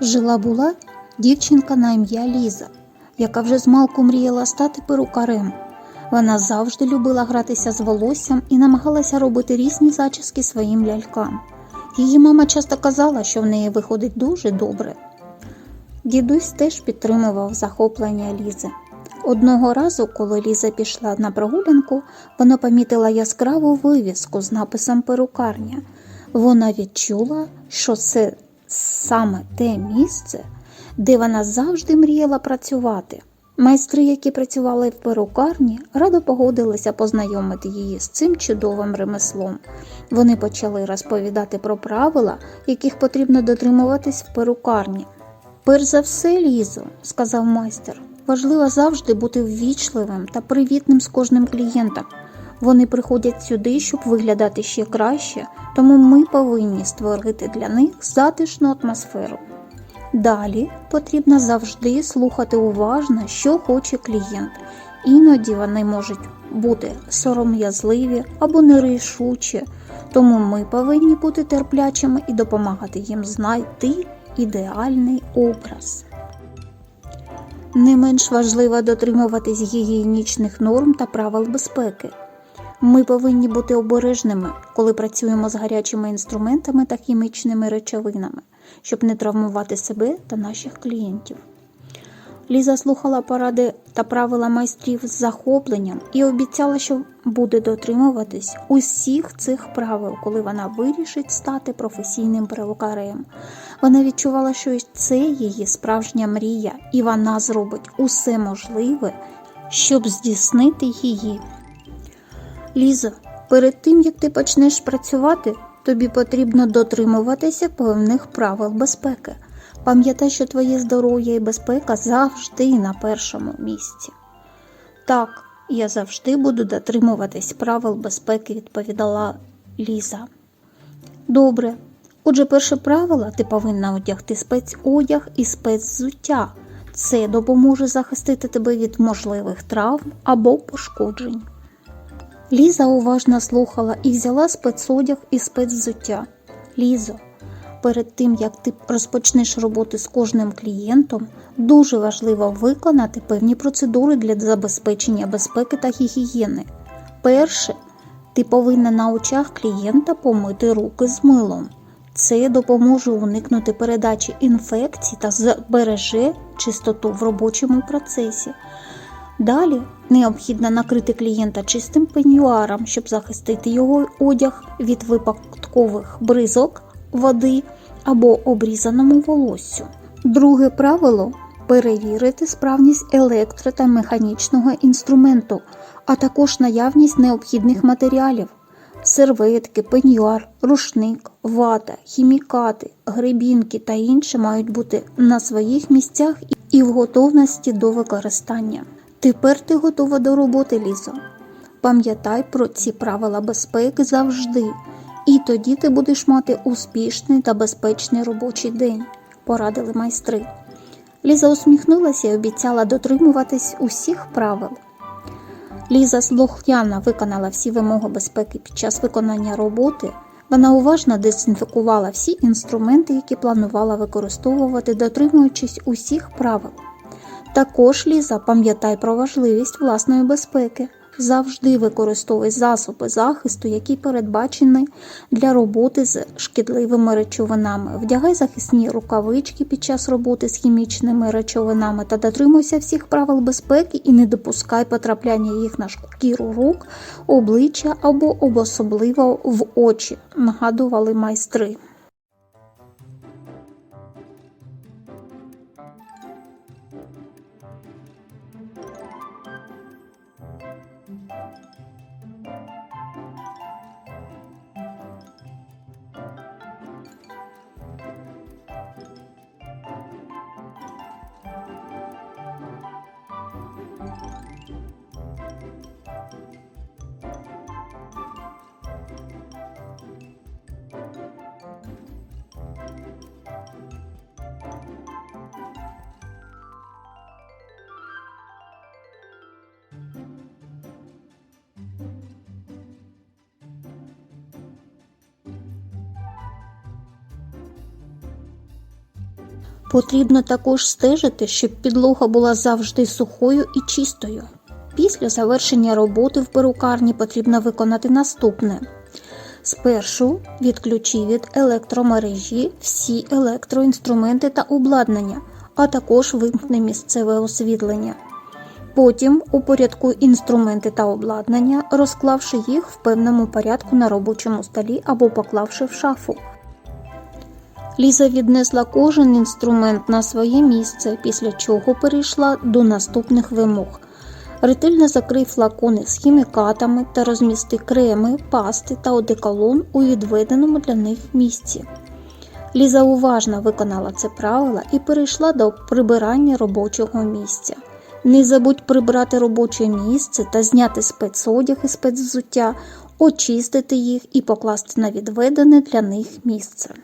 Жила була дівчинка на ім'я Ліза, яка вже змалку мріяла стати перукарем. Вона завжди любила гратися з волоссям і намагалася робити різні зачіски своїм лялькам. Її мама часто казала, що в неї виходить дуже добре. Дідусь теж підтримував захоплення Лізи. Одного разу, коли Ліза пішла на прогулянку, вона помітила яскраву вивіску з написом перукарня. Вона відчула, що це саме те місце, де вона завжди мріяла працювати. Майстри, які працювали в перукарні, радо погодилися познайомити її з цим чудовим ремеслом. Вони почали розповідати про правила, яких потрібно дотримуватись в перукарні. Перш за все, Лізо, сказав майстер, важливо завжди бути ввічливим та привітним з кожним клієнтом. Вони приходять сюди, щоб виглядати ще краще, тому ми повинні створити для них затишну атмосферу. Далі потрібно завжди слухати уважно, що хоче клієнт. Іноді вони можуть бути сором'язливі або нерішучі, тому ми повинні бути терплячими і допомагати їм знайти ідеальний образ. Не менш важливо дотримуватись гігієнічних норм та правил безпеки. Ми повинні бути обережними, коли працюємо з гарячими інструментами та хімічними речовинами, щоб не травмувати себе та наших клієнтів. Ліза слухала поради та правила майстрів з захопленням і обіцяла, що буде дотримуватись усіх цих правил, коли вона вирішить стати професійним перукарем. Вона відчувала, що це її справжня мрія, і вона зробить усе можливе, щоб здійснити її. Лізо, перед тим як ти почнеш працювати, тобі потрібно дотримуватися певних правил безпеки. Пам'ятай, що твоє здоров'я і безпека завжди на першому місці. Так, я завжди буду дотримуватись правил безпеки, відповідала Ліза. Добре. Отже, перше правило ти повинна одягти спецодяг і спецзуття. Це допоможе захистити тебе від можливих травм або пошкоджень. Ліза уважно слухала і взяла спецодяг і спецзуття. Лізо, перед тим як ти розпочнеш роботи з кожним клієнтом, дуже важливо виконати певні процедури для забезпечення безпеки та гігієни. Перше, ти повинна на очах клієнта помити руки з милом. Це допоможе уникнути передачі інфекцій та збереже чистоту в робочому процесі. Далі необхідно накрити клієнта чистим пенюаром, щоб захистити його одяг від випадкових бризок, води або обрізаному волоссю. Друге правило перевірити справність електро та механічного інструменту, а також наявність необхідних матеріалів. Серветки, пеньюар, рушник, вата, хімікати, гребінки та інше мають бути на своїх місцях і в готовності до використання. Тепер ти готова до роботи, Лізо. Пам'ятай про ці правила безпеки завжди, і тоді ти будеш мати успішний та безпечний робочий день, порадили майстри. Ліза усміхнулася і обіцяла дотримуватись усіх правил. Ліза слухняно виконала всі вимоги безпеки під час виконання роботи. Вона уважно дезінфікувала всі інструменти, які планувала використовувати, дотримуючись усіх правил. Також Ліза пам'ятай про важливість власної безпеки. Завжди використовуй засоби захисту, які передбачені для роботи з шкідливими речовинами. Вдягай захисні рукавички під час роботи з хімічними речовинами та дотримуйся всіх правил безпеки і не допускай потрапляння їх на шкіру рук, обличчя або особливо в очі, нагадували майстри. Música Потрібно також стежити, щоб підлога була завжди сухою і чистою. Після завершення роботи в перукарні потрібно виконати наступне. Спершу відключи від електромережі всі електроінструменти та обладнання, а також вимкни місцеве освітлення. Потім упорядкуй інструменти та обладнання, розклавши їх в певному порядку на робочому столі або поклавши в шафу. Ліза віднесла кожен інструмент на своє місце, після чого перейшла до наступних вимог. Ретельно закрий флакони з хімікатами та розмісти креми, пасти та одеколон у відведеному для них місці. Ліза уважно виконала це правило і перейшла до прибирання робочого місця. Не забудь прибрати робоче місце та зняти спецодяг і спецвзуття, очистити їх і покласти на відведене для них місце.